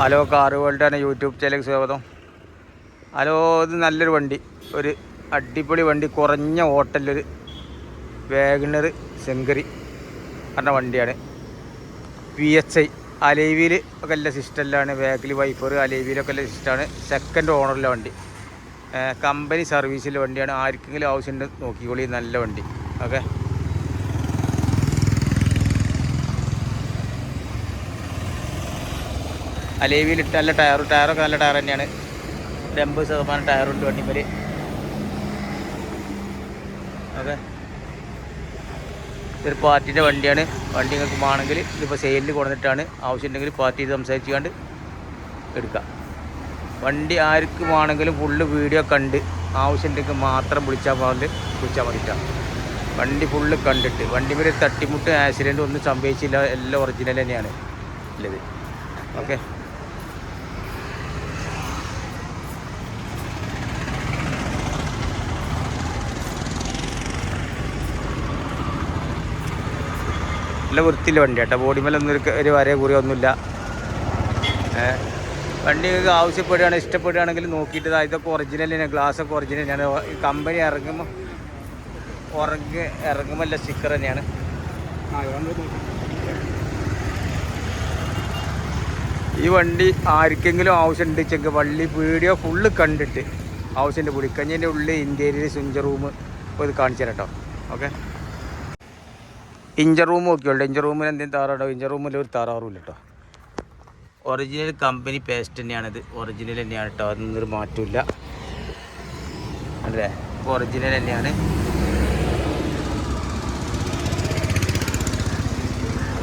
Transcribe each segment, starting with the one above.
Hello car തന്നെ YouTube ചാനലിലേക്ക് സ്വാഗതം. ഹലോ ഇത് നല്ലൊരു വണ്ടി. ഒരു അടിപൊളി വണ്ടി കുറഞ്ഞ ഹോട്ടലൊരു വേഗണർ സെങ്കറി പറഞ്ഞ വണ്ടിയാണ്. പി എച്ച് ഐ അലേവിയിൽ ഒക്കെ എല്ലാ സിസ്റ്റമിലാണ് ബാക്കിൽ വൈഫർ അലേവിയിലൊക്കെ എല്ലാ സിസ്റ്റമാണ് സെക്കൻഡ് ഓണറിലെ വണ്ടി. കമ്പനി സർവീസിലെ വണ്ടിയാണ്. ആർക്കെങ്കിലും ആവശ്യമുണ്ട് നോക്കിക്കോളി നല്ല വണ്ടി. ഓക്കെ? അലേവിയിലിട്ട് നല്ല ടയർ ടയറൊക്കെ നല്ല ടയർ തന്നെയാണ്. ഒരു എൺപത് ശതമാനം ടയറുണ്ട് വണ്ടിമേൽ ഓക്കെ. ഇതൊരു പാർട്ടിന്റെ വണ്ടിയാണ്. വണ്ടി നിങ്ങൾക്ക് വേണമെങ്കിൽ ഇതിപ്പോൾ സെയിലിൽ കൊടുത്തിട്ടാണ് ആവശ്യമുണ്ടെങ്കിൽ പാർട്ടി സംസാരിച്ചുകൊണ്ട് എടുക്കാം. വണ്ടി ആർക്ക് വേണമെങ്കിലും ഫുള്ള് വീഡിയോ കണ്ട്. ആവശ്യമുണ്ടെങ്കിൽ മാത്രം വിളിച്ചാൽ പോലെ വിളിച്ചാൽ മതിട്ടാണ് വണ്ടി ഫുള്ള് കണ്ടിട്ട്. വണ്ടി മേലെ തട്ടിമുട്ട് ആക്സിഡന്റ് ഒന്നും സംഭവിച്ചില്ല. എല്ലാം ഒറിജിനൽ തന്നെയാണ് ഉള്ളത്. ഓക്കെ. നല്ല വൃത്തിയില്ല വണ്ടി കേട്ടോ ബോഡി മേലൊന്നും ഒരു ഒരു വരയോ കുറിയോ ഒന്നുമില്ല. ഏ, വണ്ടി നിങ്ങൾക്ക് ആവശ്യപ്പെടുകയാണ് ഇഷ്ടപ്പെടുകയാണെങ്കിൽ നോക്കിയിട്ട് ഇതൊക്കെ ഒറിജിനൽ തന്നെ ഗ്ലാസ് ഒക്കെ ഒറിജിനൽ തന്നെയാണ്. കമ്പനി ഇറങ്ങുമ്പോൾ ഉറങ്ങി ഇറങ്ങുമ്പോൾ അല്ല സ്റ്റിക്കർ തന്നെയാണ്. ഈ വണ്ടി ആർക്കെങ്കിലും ആവശ്യമുണ്ട് ചെക്ക് വള്ളി വീഡിയോ ഫുള്ള് കണ്ടിട്ട് ആവശ്യമുണ്ട്. പുളിക്കഞ്ഞിന്റെ ഉള്ളിൽ ഇന്റീരിയർ സുഞ്ച റൂം ഇത് കാണിച്ചു തരാം കേട്ടോ ഓക്കെ ഇഞ്ചർ റൂം നോക്കിയോളൂ. ഇഞ്ചർ റൂമിൽ എന്തെങ്കിലും താറാടോ ഇഞ്ചർ റൂമിൽ ഒരു താറാറുമില്ല കേട്ടോ ഒറിജിനൽ കമ്പനി പേസ്റ്റ് തന്നെയാണിത്. ഒറിജിനൽ തന്നെയാണ് കേട്ടോ അതൊന്നും ഒരു മാറ്റമില്ല അല്ലേ? ഒറിജിനൽ തന്നെയാണ്.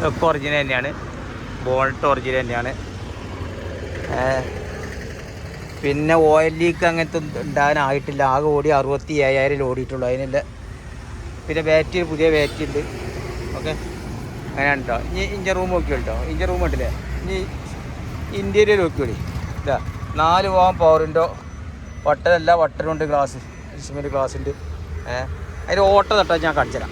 ഒക്കെ ഒറിജിനൽ തന്നെയാണ്. ബോൾട്ട് ഒറിജിനൽ തന്നെയാണ്. പിന്നെ ഓയിൽ ലീക്ക് അങ്ങനത്തെ ഉണ്ടാകാനായിട്ടില്ല. ആകെ ഓടി അറുപത്തി ഏഴായിരം ഓടിയിട്ടുള്ളൂ അതിനുള്ള പിന്നെ ബാറ്ററി പുതിയ ബാറ്ററി ഉണ്ട്. ഓക്കെ? അങ്ങനെയാണ് കേട്ടോ ഇനി ഇഞ്ചർ റൂം നോക്കിയോ കേട്ടോ ഇഞ്ചർ റൂം ഉണ്ടല്ലേ ഇനി ഇന്റീരിയർ നോക്കിയോളി ഇതാ നാല് പോകാൻ പവറിന്റെ വട്ടനല്ല വട്ടനുണ്ട് ഗ്ലാസ് സിമെന്റ് ഗ്ലാസ് ഉണ്ട്. ഏഹ് അതിന്റെ ഓട്ടം തട്ടാൽ ഞാൻ കാണിച്ചു തരാം.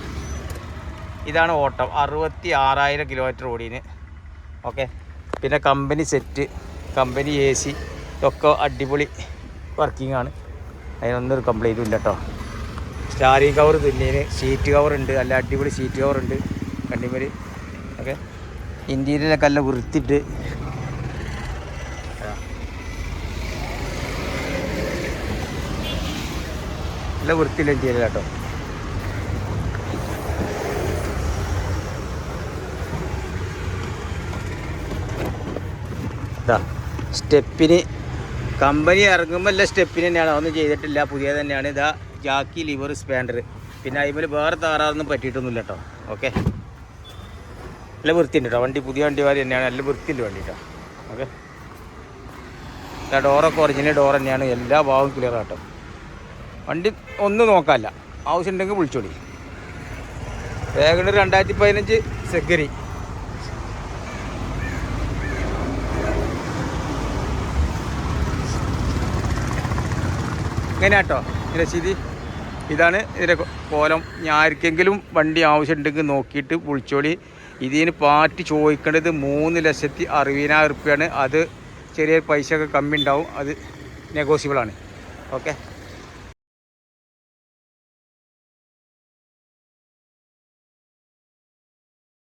ഇതാണ് ഓട്ടം. അറുപത്തി ആറായിരം കിലോമീറ്റർ ഓടിന് ഓക്കെ? പിന്നെ company set company A C ഇതൊക്കെ അടിപൊളി വർക്കിംഗ് ആണ്. അതിനൊന്നും ഒരു കംപ്ലൈന്റും ഇല്ല കേട്ടോ സ്റ്റാരിങ് കവർ തുന്നിയതിന് സീറ്റ് കവർ ഉണ്ട് നല്ല അടിപൊളി സീറ്റ് കവർ ഉണ്ട് കണ്ടിമര് ഓക്കെ. ഇന്റീരിയലൊക്കെ നല്ല വൃത്തിട്ട്. നല്ല വൃത്തിയില്ല ഇന്റീരിയൽ കേട്ടോ സ്റ്റെപ്പിന് കമ്പനി ഇറങ്ങുമ്പോൾ എല്ലാ സ്റ്റെപ്പിന് തന്നെയാണ്. അതൊന്നും ചെയ്തിട്ടില്ല. പുതിയത് തന്നെയാണ്. ഇതാ. Jack lever spanner. പിന്നെ അതിൽ വേറെ താറാറൊന്നും പറ്റിയിട്ടൊന്നുമില്ല കേട്ടോ ഓക്കെ? നല്ല വൃത്തിയുണ്ട് കേട്ടോ വണ്ടി പുതിയ വണ്ടി വാരി തന്നെയാണ്. നല്ല വൃത്തിയുണ്ട് വണ്ടി കേട്ടോ ഓക്കെ? ഡോറൊക്കെ ഒറിജിനൽ ഡോർ തന്നെയാണ്. എല്ലാ ഭാഗവും ക്ലിയർ ആട്ടോ വണ്ടി ഒന്നും നോക്കാമല്ല ആവശ്യമുണ്ടെങ്കിൽ വിളിച്ചോളി. വേഗം രണ്ടായിരത്തി പതിനഞ്ച് സെക്കരി ഇങ്ങനെ കേട്ടോ രസീതി? ഇതാണ് ഇതിന്റെ കോലം. ഞാൻ ആർക്കെങ്കിലും വണ്ടി ആവശ്യമുണ്ടെങ്കിൽ നോക്കിയിട്ട് വിളിച്ചോളി. ഇതിന് പാറ്റ് ചോദിക്കേണ്ടത് മൂന്ന് ലക്ഷത്തി അറുപതിനായിരം റുപ്യാണ്. അത് ചെറിയ പൈസ ഒക്കെ കമ്മി ഉണ്ടാവും അത് നെഗോസിബിളാണ് ഓക്കെ